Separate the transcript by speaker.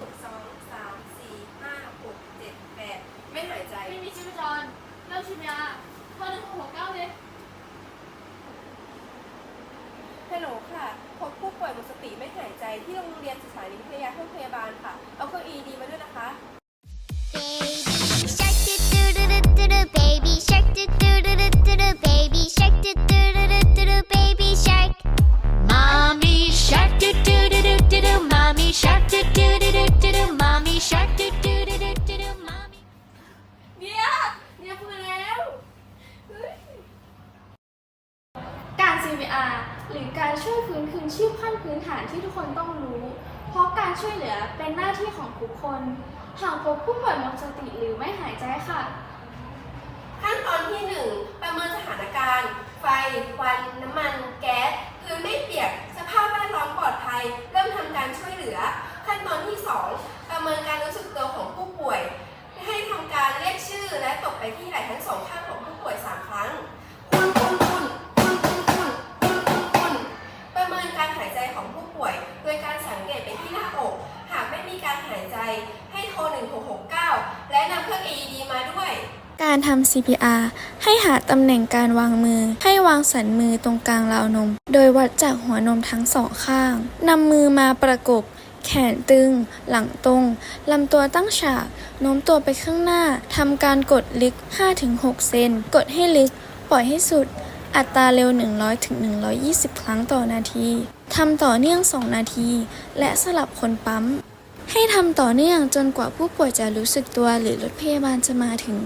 Speaker 1: นึ่งสองสามสี่ห้าหกเจ็ดแปดไม่หายใจ ไม่มีชีพจรเริ่มชิมยาข้อหนึ่งหก
Speaker 2: หกเก้าเลยฮัลโหลค่ะพบผู้ป่วยหมดสติไม่หายใจที่โรงเรียนสถา
Speaker 1: นีวิทยาเทงพยาบาลค่ะ
Speaker 3: เอา CPR หรือการช่วยฟื้นคืนชีพขั้นพื้นฐานที่ทุกคนต้องรู้ เพราะการช่วยเหลือเป็นหน้าที่ของทุกคน หากพบผู้ป่วยหมดสติหรือไม่หายใจค่ะ
Speaker 1: การหายใจของผู้ป่วย โดยการสังเกตไปที่หน้าอก หากไม่มีการหายใจให้โทร 1669 และนำเครื่อง AED มาด้วย
Speaker 4: การทำ CPR ให้หาตำแหน่งการวางมือ ให้วางสันมือตรงกลางราวนม โดยวัดจากหัวนมทั้งสองข้างนำมือมาประกบแขนตึง หลังตรง ลำตัวตั้งฉาก โน้มตัวไปข้างหน้า ทำการกดลึก 5-6 เซน กดให้ลึก ปล่อยให้สุด อัตราเร็ว 100-120 ครั้งต่อนาทีทำต่อเนื่อง 2 นาที และสลับคนปั๊ม ให้ทำต่อเนื่องจนกว่าผู้ป่วยจะรู้สึกตัวหรือรถพยาบาลจะมาถึง